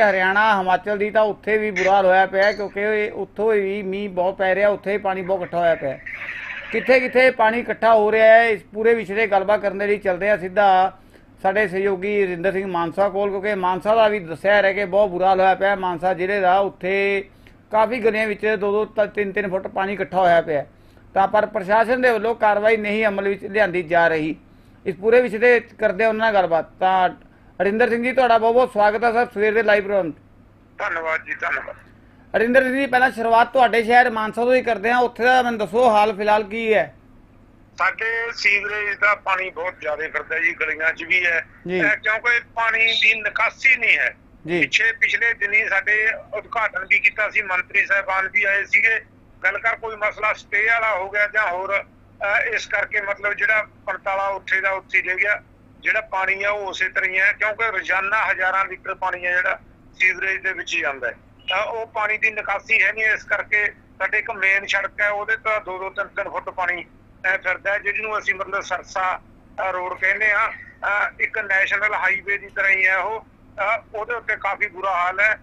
ਹਰਿਆਣਾ, ਹਿਮਾਚਲ ਦੀ ਤਾਂ ਉੱਥੇ ਵੀ ਬੁਰਾ ਹਾਲ ਹੋਇਆ ਪਿਆ ਕਿਉਂਕਿ ਉੱਥੋਂ ਵੀ ਮੀਂਹ ਬਹੁਤ ਪੈ ਰਿਹਾ, ਉੱਥੇ ਵੀ ਪਾਣੀ ਬਹੁਤ ਇਕੱਠਾ ਹੋਇਆ ਪਿਆ। ਕਿੱਥੇ ਕਿੱਥੇ ਪਾਣੀ ਇਕੱਠਾ ਹੋ ਰਿਹਾ ਹੈ, ਇਸ ਪੂਰੇ ਵਿਸ਼ੇ ਤੇ ਗੱਲਬਾਤ ਕਰਨ ਦੇ ਲਈ ਚੱਲਦੇ ਆ ਸਿੱਧਾ ਸਾਡੇ ਸਹਿਯੋਗੀ ਰਿੰਦਰ ਸਿੰਘ ਮਾਨਸਾ ਕੋਲ, ਕਿਉਂਕਿ ਮਾਨਸਾ ਦਾ ਵੀ ਦੱਸਿਆ ਜਾ ਰਿਹਾ ਕਿ ਬਹੁਤ ਬੁਰਾ ਹਾਲ ਹੋਇਆ ਪਿਆ, ਮਾਨਸਾ ਜ਼ਿਲ੍ਹੇ ਦਾ ਉੱਥੇ ਕਾਫੀ ਗਲੀਆਂ ਵਿੱਚ 2-2 3-3 ਫੁੱਟ ਪਾਣੀ ਇਕੱਠਾ ਹੋਇਆ ਪਿਆ। ਤਾਂ ਪਰ ਪ੍ਰਸ਼ਾਸਨ ਦੇ ਵੱਲੋਂ ਕਾਰਵਾਈ ਨਹੀਂ ਅਮਲ ਵਿੱਚ ਲਿਆਂਦੀ ਜਾ ਰਹੀ। ਇਸ ਪੂਰੇ ਵਿਸ਼ੇ ਤੇ ਕਰਦੇ ਉਹਨਾਂ ਨਾਲ ਗੱਲਬਾਤ। ਤਾਂ ਰਿੰਦਰ ਸਿੰਘ ਜੀ ਤੁਹਾਡਾ ਬਹੁਤ ਬਹੁਤ ਸਵਾਗਤ ਹੈ ਸਰ ਸਵੇਰ ਦੇ ਲਾਈਵ ਪ੍ਰੋਗਰਾਮ। ਧੰਨਵਾਦ ਜੀ ਧੰਨਵਾਦ। ਅਰਿੰਦਰ ਸਿੰਘ ਜੀ ਪਹਿਲਾਂ ਸ਼ੁਰੂਆਤ ਤੁਹਾਡੇ ਸ਼ਹਿਰ ਮਾਨਸਾ ਤੋਂ ਹੀ ਕਰਦੇ ਹਾਂ ਉੱਥੇ ਦਾ ਮੈਨੂੰ ਦੱਸੋ ਹਾਲ ਫਿਲਹਾਲ ਕੀ ਹੈ? ਸਾਡੇ ਸੀਵਰੇਜ ਦਾ ਪਾਣੀ ਬਹੁਤ ਜ਼ਿਆਦਾ ਫਿਰਦਾ ਜੀ ਗਲੀਆਂ 'ਚ ਵੀ ਹੈ। ਕਿਉਂਕਿ ਪਾਣੀ ਦੀ ਨਿਕਾਸੀ ਨਹੀਂ ਹੈ। ਜੀ। ਪਿੱਛੇ ਪਿਛਲੇ ਦਿਨੀ ਸਾਡੇ ਉਦਘਾਟਨ ਵੀ ਕੀਤਾ ਸੀ ਮੰਤਰੀ ਸਾਹਿਬਾਨ ਵੀ ਆਏ ਸੀਗੇ। ਗੱਲ ਕਰ ਕੋਈ ਮਸਲਾ ਸਟੇ ਵਾਲਾ ਹੋ ਗਿਆ ਜਾਂ ਹੋਰ ਇਸ ਕਰਕੇ ਮਤਲਬ ਜਿਹੜਾ ਪੰਤਾਲਾ ਉੱਥੇ ਦਾ ਉੱਥੇ ਰਹਿ ਗਿਆ। ਜਿਹੜਾ ਪਾਣੀ ਆ ਉਹ ਉਸੇ ਤਰ੍ਹਾਂ ਹੀ ਹੈ ਕਿਉਂਕਿ ਰੋਜ਼ਾਨਾ ਹਜ਼ਾਰਾਂ ਲੀਟਰ ਪਾਣੀ ਹੈ ਜਿਹੜਾ ਸੀਵਰੇਜ ਦੇ ਵਿੱਚ ਹੀ ਜਾਂਦਾ ਤਾਂ ਉਹ ਪਾਣੀ ਦੀ ਨਿਕਾਸੀ ਹੈ ਨਹੀਂ, ਇਸ ਕਰਕੇ ਸਾਡੇ ਇੱਕ ਮੇਨ ਸੜਕ ਹੈ, ਉਹਦੇ ਤੋਂ 2-2 3-3 ਫੁੱਟ ਪਾਣੀ ਫਿਰਦਾ ਹੈ, ਜਿਹਨੂੰ ਅਸੀਂ ਮਤਲਬ ਸਰਸਾ ਰੋਡ ਕਹਿੰਦੇ ਆ ਇੱਕ ਨੈਸ਼ਨਲ ਹਾਈਵੇ ਦੀ ਤਰ੍ਹਾਂ ਹੀ ਹੈ ਉਹ। ਉਹਦੇ ਉੱਤੇ ਕਾਫੀ ਬੁਰਾ ਹਾਲ ਹੈ।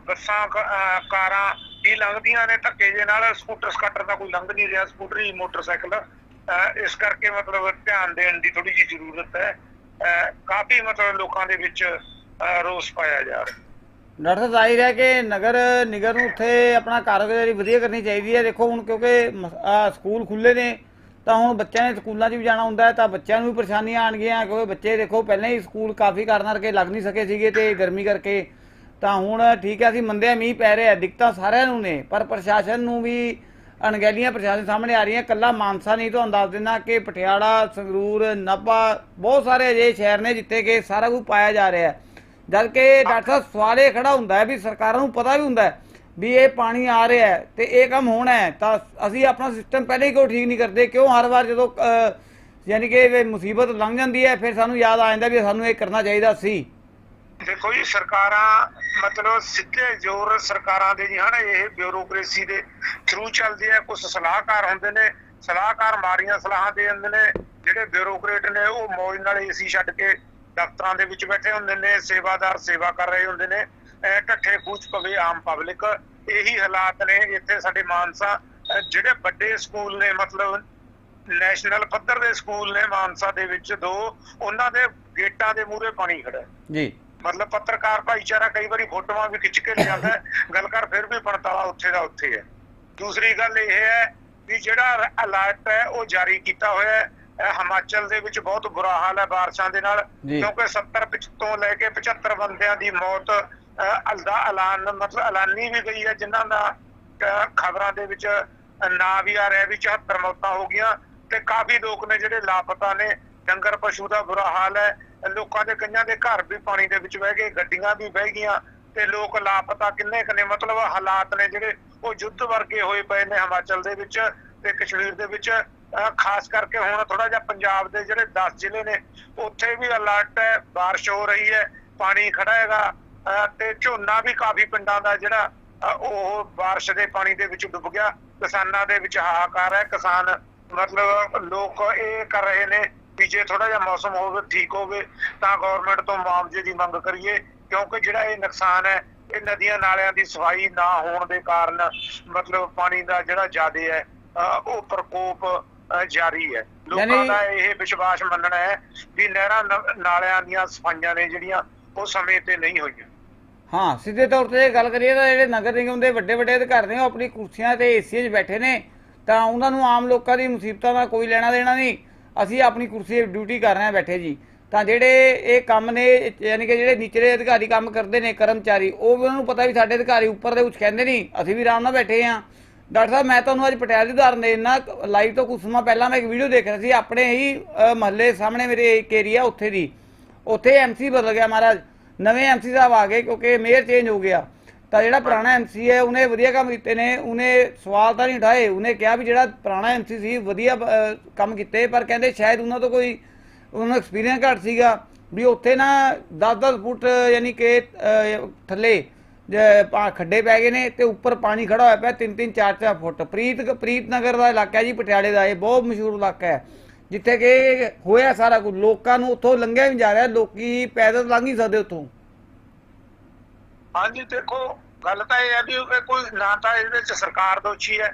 ਬੱਸਾਂ, ਕ- ਕਾਰਾਂ ਹੀ ਲੰਘਦੀਆਂ ਨੇ, ਧੱਕੇ ਜੇ ਨਾਲ ਸਕੂਟਰ ਸਕਾਟਰ ਦਾ ਕੋਈ ਲੰਘ ਨਹੀਂ ਰਿਹਾ, ਸਕੂਟਰੀ, ਮੋਟਰਸਾਈਕਲ। ਇਸ ਕਰਕੇ ਮਤਲਬ ਧਿਆਨ ਦੇਣ ਦੀ ਥੋੜੀ ਜਿਹੀ ਜ਼ਰੂਰਤ ਹੈ ਕਾਫੀ ਮਤਲਬ ਲੋਕਾਂ ਦੇ ਵਿੱਚ ਰੋਸ ਪਾਇਆ ਜਾ ਰਿਹਾ। ਡਾਕਟਰ ਜ਼ਾਹਿਰ ਹੈ ਕਿ ਨਗਰ, ਨਿਗਰ ਨੂੰ ਉੱਥੇ ਆਪਣਾ ਕਾਰਗੁਜ਼ਾਰੀ ਵਧੀਆ ਕਰਨੀ ਚਾਹੀਦੀ ਹੈ। ਦੇਖੋ ਹੁਣ ਕਿਉਂਕਿ ਸਕੂਲ ਖੁੱਲੇ ਨੇ, ਤਾਂ ਹੁਣ ਬੱਚਿਆਂ ਨੇ ਸਕੂਲਾਂ 'ਚ ਵੀ ਜਾਣਾ ਹੁੰਦਾ ਤਾਂ ਬੱਚਿਆਂ ਨੂੰ ਵੀ ਪਰੇਸ਼ਾਨੀਆਂ ਆਣਗੀਆਂ ਕਿਉਂਕਿ ਬੱਚੇ ਦੇਖੋ ਪਹਿਲਾਂ ਹੀ ਸਕੂਲ ਕਾਫੀ ਕਾਰਨ ਕਰਕੇ ਲੱਗ ਨਹੀਂ ਸਕੇ ਸੀਗੇ ਤੇ ਗਰਮੀ ਕਰਕੇ। ਤਾਂ ਹੁਣ ਠੀਕ ਹੈ, ਅਸੀਂ ਮੰਨਦੇ ਮੀਂਹ ਪੈ ਰਿਹਾ ਦਿੱਕਤਾਂ ਸਾਰਿਆਂ ਨੂੰ ਨੇ, ਪਰ ਪ੍ਰਸ਼ਾਸਨ ਨੂੰ ਵੀ ਅਣਗਹਿਲੀਆਂ ਪ੍ਰਸ਼ਾਸਨ ਸਾਹਮਣੇ ਆ ਰਹੀਆਂ। ਕੱਲਾ ਮਾਨਸਾ ਨਹੀਂ ਤੁਹਾਨੂੰ ਦੱਸ ਦਿੰਦਾ ਕਿ ਪਟਿਆਲਾ ਸੰਗਰੂਰ, ਨਾਭਾ, ਬਹੁਤ ਸਾਰੇ ਅਜਿਹੇ ਸ਼ਹਿਰ ਨੇ ਜਿੱਥੇ ਕਿ ਸਾਰਾ ਕੁਝ ਪਾਇਆ ਜਾ ਰਿਹਾ ਹੈ। ਜਦ ਕਿ ਡਾਕਟਰ ਸਾਹਿਬ ਸਵਾਲ ਇਹ ਖੜਾ ਹੁੰਦਾ ਹੈ ਵੀ ਸਰਕਾਰਾਂ ਨੂੰ ਪਤਾ ਵੀ ਹੁੰਦਾ ਹੈ ਵੀ ਇਹ ਪਾਣੀ ਆ ਰਿਹਾ ਹੈ ਤੇ ਇਹ ਕੰਮ ਹੋਣਾ ਹੈ, ਤਾਂ ਅਸੀਂ ਆਪਣਾ ਸਿਸਟਮ ਪਹਿਲੇ ਹੀ ਕਿਉਂ ਠੀਕ ਨਹੀਂ ਕਰਦੇ? ਕਿਉਂ ਹਰ ਵਾਰ ਜਦੋਂ ਯਾਨੀ ਕਿ ਇਹ ਮੁਸੀਬਤ ਲੰਘ ਜਾਂਦੀ ਹੈ, ਫਿਰ ਸਾਨੂੰ ਯਾਦ ਆ ਜਾਂਦਾ ਵੀ ਸਾਨੂੰ ਇਹ ਕਰਨਾ ਚਾਹੀਦਾ ਸੀ। ਦੇਖੋ ਜੀ, ਸਰਕਾਰਾਂ ਮਤਲਬ ਸਿੱਧੇ ਜ਼ੋਰ ਸਰਕਾਰਾਂ ਦੇ ਜੀ ਹਨ, ਇਹ ਬਿਊਰੋਕ੍ਰੇਸੀ ਦੇ ਥਰੂ ਚੱਲਦੇ ਆ। ਕੁਝ ਸਲਾਹਕਾਰ ਹੁੰਦੇ ਨੇ, ਸਲਾਹਕਾਰ ਮਾਰੀਆਂ ਸਲਾਹਾਂ ਦੇ ਦਿੰਦੇ ਨੇ, ਜਿਹੜੇ ਬਿਊਰੋਕਰੇਟ ਨੇ, ਉਹ ਮੌਜ ਨਾਲ ਏਸੀ ਛੱਡ ਕੇ ਦਫ਼ਤਰਾਂ ਦੇ ਵਿੱਚ ਬੈਠੇ ਹੁੰਦੇ ਨੇ, ਸੇਵਾਦਾਰ ਸੇਵਾ ਕਰ ਰਹੇ ਹੁੰਦੇ ਨੇ। ਐ ਖੂਚ ਪਵੇ ਆਮ ਪਬਲਿਕ ਇਹੀ ਹਾਲਾਤ ਨੇ ਇੱਥੇ ਸਾਡੇ ਮਾਨਸਾ ਜਿਹੜੇ ਵੱਡੇ ਸਕੂਲ ਨੇ, ਮਤਲਬ ਨੈਸ਼ਨਲ ਪੱਧਰ ਦੇ ਸਕੂਲ ਨੇ ਮਾਨਸਾ ਦੇ ਵਿੱਚ ਦੋ, ਉਹਨਾਂ ਦੇ ਗੇਟਾਂ ਦੇ ਮੂਹਰੇ ਪਾਣੀ ਖੜਾ ਜੀ। ਮਤਲਬ ਪੱਤਰਕਾਰ ਭਾਈਚਾਰਾ ਕਈ ਵਾਰੀ ਫੋਟੋਆਂ ਵੀ ਖਿੱਚ ਕੇ ਲਿਆਉਂਦਾ ਹੈ। ਗੱਲ ਕਰ ਫਿਰ ਵੀ ਪੜਤਾਲਾ ਉੱਥੇ ਦਾ ਉੱਥੇ ਹੈ। ਦੂਸਰੀ ਗੱਲ ਇਹ ਹੈ ਵੀ ਜਿਹੜਾ ਅਲਰਟ ਹੈ ਉਹ ਜਾਰੀ ਕੀਤਾ ਹੋਇਆ ਹੈ। ਹਿਮਾਚਲ ਦੇ ਵਿੱਚ ਬਹੁਤ ਬੁਰਾ ਹਾਲ ਹੈ ਬਾਰਿਸ਼ਾਂ ਦੇ ਨਾਲ। ਕਿਉਂਕਿ 70 ਵਿੱਚ ਤੋਂ ਲੈ ਕੇ 75 ਬੰਦਿਆਂ ਦੀ ਮੌਤ ਅਲਦਾ ਐਲਾਨ ਮਤਲਬ ਐਲਾਨੀ ਵੀ ਗਈ ਹੈ। ਜਿਨ੍ਹਾਂ ਦਾ ਖਬਰਾਂ ਦੇ ਵਿੱਚ ਨਾਂ ਵੀ ਆ ਰਿਹਾ ਵੀ 74 ਮੌਤਾਂ ਹੋ ਗਈਆਂ। ਤੇ ਕਾਫੀ ਲੋਕ ਨੇ ਜਿਹੜੇ ਲਾਪਤਾ ਨੇ। ਡੰਗਰ ਪਸ਼ੂ ਦਾ ਬੁਰਾ ਹਾਲ ਹੈ। ਲੋਕਾਂ ਦੇ ਕਈਆਂ ਦੇ ਘਰ ਵੀ ਪਾਣੀ ਦੇ ਵਿੱਚ ਵਹਿ ਗਏ ਗੱਡੀਆਂ ਵੀ ਵਹਿ ਗਈਆਂ ਤੇ ਲੋਕ ਲਾਪਤਾ ਕਿੰਨੇ ਕਨੇ ਮਤਲਬ ਹਾਲਾਤ ਨੇ ਜਿਹੜੇ ਉਹ ਯੁੱਧ ਵਰਗੇ ਹੋਏ ਪਏ ਨੇ ਹਿਮਾਚਲ ਦੇ ਵਿੱਚ ਤੇ ਕਸ਼ਮੀਰ ਦੇ ਵਿੱਚ ਅਹ ਖਾਸ ਕਰਕੇ ਹੁਣ ਥੋੜਾ ਜਿਹਾ ਪੰਜਾਬ ਦੇ ਜਿਹੜੇ 10 ਜ਼ਿਲ੍ਹੇ ਨੇ ਉੱਥੇ ਵੀ ਅਲਰਟ ਹੈ بارش ਹੋ ਰਹੀ ਹੈ ਪਾਣੀ ਖੜਾ ਹੈਗਾ ਅਹ ਤੇ ਝੋਨਾ ਵੀ ਕਾਫੀ ਪਿੰਡਾਂ ਦਾ ਜਿਹੜਾ ਅਹ ਉਹ بارش ਦੇ ਪਾਣੀ ਦੇ ਵਿੱਚ ਡੁੱਬ ਗਿਆ ਕਿਸਾਨਾਂ ਦੇ ਵਿੱਚ ਹਾਹਾਕਾਰ ਹੈ ਕਿਸਾਨ ਮਤਲਬ ਲੋਕ ਇਹ ਕਰ ਰਹੇ ਨੇ ਵੀ ਜੇ ਥੋੜਾ ਜਿਹਾ ਮੌਸਮ ਹੋਵੇ ਠੀਕ ਹੋਵੇ ਤਾਂ ਗਵਰਨਮੈਂਟ ਤੋਂ ਮੁਆਵਜ਼ੇ ਦੀ ਮੰਗ ਕਰੀਏ ਕਿਉਂਕਿ ਜਿਹੜਾ ਇਹ ਨੁਕਸਾਨ ਹੈ ਇਹ ਨਦੀਆਂ ਨਾਲਿਆਂ ਦੀ ਸਫ਼ਾਈ ਨਾ ਹੋਣ ਦੇ ਕਾਰਨ ਮਤਲਬ ਪਾਣੀ ਦਾ ਜਿਹੜਾ ਜ਼ਿਆਦਾ ਹੈ ਉਹ ਪ੍ਰਕੋਪ ਜਾਰੀ ਹੈ। ਲੋਕਾਂ ਦਾ ਇਹ ਵਿਸ਼ਵਾਸ ਮੰਨਣਾ ਹੈ ਵੀ ਨਹਿਰਾਂ ਨਾਲਿਆਂ ਦੀਆਂ ਸਫਾਈਆਂ ਨੇ ਜਿਹੜੀਆਂ ਉਹ ਸਮੇਂ ਤੇ ਨਹੀਂ ਹੋਈਆਂ। ਹਾਂ ਸਿੱਧੇ ਤੌਰ ਤੇ ਗੱਲ ਕਰੀਏ ਤਾਂ ਜਿਹੜੇ ਨਗਰ ਨਿਗਮ ਦੇ ਵੱਡੇ ਵੱਡੇ ਅਧਿਕਾਰੀ ਨੇ ਉਹ ਆਪਣੀ ਕੁਰਸੀਆਂ ਤੇ ਏਸੀਆਂ 'ਚ ਬੈਠੇ ਨੇ ਤਾਂ ਉਹਨਾਂ ਨੂੰ ਆਮ ਲੋਕਾਂ ਦੀ ਮੁਸੀਬਤਾਂ ਦਾ ਕੋਈ ਲੈਣਾ ਦੇਣਾ ਨਹੀਂ। ਅਸੀਂ ਆਪਣੀ ਕੁਰਸੀ ਡਿਊਟੀ ਕਰ ਰਹੇ ਹਾਂ ਬੈਠੇ ਜੀ। ਤਾਂ ਜਿਹੜੇ ਇਹ ਕੰਮ ਨੇ, ਯਾਨੀ ਕਿ ਜਿਹੜੇ ਨਿਚਲੇ ਅਧਿਕਾਰੀ ਕੰਮ ਕਰਦੇ ਨੇ, ਕਰਮਚਾਰੀ, ਉਹ ਵੀ ਉਹਨਾਂ ਨੂੰ ਪਤਾ ਵੀ ਸਾਡੇ ਅਧਿਕਾਰੀ ਉੱਪਰ ਦੇ ਕੁਝ ਕਹਿੰਦੇ ਨਹੀਂ। ਅਸੀਂ ਵੀ ਆਰਾਮ ਨਾਲ ਬੈਠੇ ਹਾਂ। ਡਾਕਟਰ ਸਾਹਿਬ, ਮੈਂ ਤੁਹਾਨੂੰ ਅੱਜ ਪਟਿਆਲੇ ਦੀ ਉਦਾਹਰਨ ਦੇਣਾ ਲਾਈਵ ਤੋਂ ਕੁਝ ਸਮਾਂ ਪਹਿਲਾਂ ਮੈਂ ਇੱਕ ਵੀਡੀਓ ਦੇਖ ਰਿਹਾ ਸੀ, ਆਪਣੇ ਹੀ ਮਹੱਲੇ ਸਾਹਮਣੇ ਮੇਰੇ ਇੱਕ ਏਰੀਆ ਉੱਥੇ ਦੀ। ਉੱਥੇ ਐਮਸੀ ਬਦਲ ਗਿਆ ਮਹਾਰਾਜ। ਨਵੇਂ ਐਮਸੀ ਸਾਹਿਬ ਆ ਗਏ ਕਿਉਂਕਿ ਮੇਅਰ ਚੇਂਜ ਹੋ ਗਿਆ। ਤਾਂ ਜਿਹੜਾ ਪੁਰਾਣਾ ਐਮਸੀ ਹੈ, ਉਹਨੇ ਵਧੀਆ ਕੰਮ ਕੀਤੇ ਨੇ, ਉਹਨੇ ਸਵਾਲ ਤਾਂ ਨਹੀਂ ਉਠਾਏ। ਉਹਨੇ ਕਿਹਾ ਵੀ ਜਿਹੜਾ ਪੁਰਾਣਾ ਐਮਸੀ ਸੀ, ਵਧੀਆ ਕੰਮ ਕੀਤੇ, ਪਰ ਕਹਿੰਦੇ ਸ਼ਾਇਦ ਉਹਨਾਂ ਤੋਂ ਕੋਈ, ਉਹਨਾਂ ਨੂੰ ਐਕਸਪੀਰੀਅੰਸ ਘੱਟ ਸੀਗਾ ਵੀ ਉੱਥੇ ਨਾ 10-10 ਫੁੱਟ, ਯਾਨੀ ਕਿ ਥੱਲੇ, ਜ- ਖੱਡੇ ਪੈ ਗਏ ਨੇ ਤੇ ਉੱਪਰ ਪਾਣੀ ਖੜਾ ਹੋਇਆ ਪਿਆ 3-3 4-4 ਫੁੱਟ। ਪ੍ਰੀਤ ਪ੍ਰੀਤ ਨਗਰ ਦਾ ਇਲਾਕਾ ਜੀ, ਪਟਿਆਲੇ ਦਾ, ਇਹ ਬਹੁਤ ਮਸ਼ਹੂਰ ਇਲਾਕਾ ਹੈ। ਜਿੱਥੇ ਕਿ ਹੋਇਆ ਸਾਰਾ ਕੁਝ, ਲੋਕਾਂ ਨੂੰ ਉੱਥੋਂ ਲੰਘਿਆ ਵੀ ਨਹੀਂ ਜਾ ਰਿਹਾ, ਲੋਕੀ ਪੈਦਲ ਲੰਘ ਨਹੀਂ ਸਕਦੇ ਉੱਥੋਂ। ਹਾਂਜੀ ਦੇਖੋ ਗੱਲ ਤਾਂ ਇਹ ਹੈ ਵੀ ਕੋਈ ਨਾ ਤਾਂ ਇਹਦੇ ਚ ਸਰਕਾਰ ਦੋਸ਼ੀ ਹੈ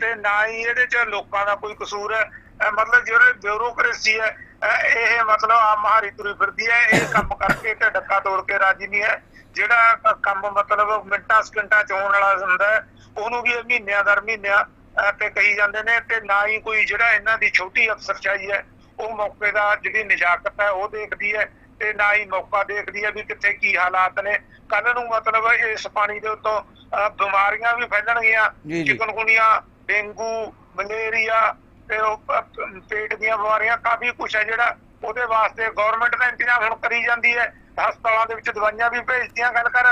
ਤੇ ਨਾ ਹੀ ਇਹਦੇ ਚ ਲੋਕਾਂ ਦਾ ਕੋਈ ਕਸੂਰ ਹੈ। ਮਤਲਬ ਜਿਹੜੇ ਬਿਊਰੋਕ੍ਰੇਸੀ ਹੈ ਇਹ ਮਤਲਬ ਆਮ ਮਹਾਰੀ ਤੁਰੀ ਫਿਰਦੀ ਹੈ। ਇਹ ਕੰਮ ਕਰਕੇ ਤੇ ਡੱਕਾ ਤੋੜ ਕੇ ਰਾਜੀ ਨਹੀਂ ਹੈ। ਜਿਹੜਾ ਕੰਮ ਮਤਲਬ ਮਿੰਟਾਂ ਸਕਿੰਟਾਂ ਚ ਹੋਣ ਵਾਲਾ ਹੁੰਦਾ ਹੈ ਉਹਨੂੰ ਵੀ ਇਹ ਮਹੀਨਿਆਂ ਦਰ ਮਹੀਨਿਆਂ ਤੇ ਕਹੀ ਜਾਂਦੇ ਨੇ ਤੇ ਨਾ ਹੀ ਕੋਈ ਜਿਹੜਾ ਇਹਨਾਂ ਦੀ ਛੋਟੀ ਅਫਸਰਸ਼ਾਹੀ ਹੈ ਉਹ ਮੌਕੇ ਦਾ ਜਿਹੜੀ ਨਜਾਕਤ ਹੈ ਉਹ ਦੇਖਦੀ ਹੈ। ਤੇ ਨਾ ਹੀ ਮੌਕਾ ਦੇਖਦੀ ਹੈ ਵੀ ਕਿੱਥੇ ਕੀ ਹਾਲਾਤ ਨੇ। ਕੱਲ ਨੂੰ ਮਤਲਬ ਇਸ ਪਾਣੀ ਦੇ ਉੱਤੋਂ ਬਿਮਾਰੀਆਂ ਵੀ ਫੈਲਣਗੀਆਂ। ਚਿਕਨਗੁਨੀਆ ਡੇਂਗੂ ਮਲੇਰੀਆ ਤੇ ਪੇਟ ਦੀਆਂ ਬਿਮਾਰੀਆਂ ਕਾਫੀ ਕੁਝ ਹੈ ਜਿਹੜਾ ਉਹਦੇ ਵਾਸਤੇ ਗਵਰਨਮੈਂਟ ਦਾ ਇੰਤਜ਼ਾਮ ਹੁਣ ਕਰੀ ਜਾਂਦੀ ਹੈ। ਹਸਪਤਾਲਾਂ ਦੇ ਵਿੱਚ ਦਵਾਈਆਂ ਵੀ ਭੇਜਦੀਆਂ ਗੱਲ ਕਰ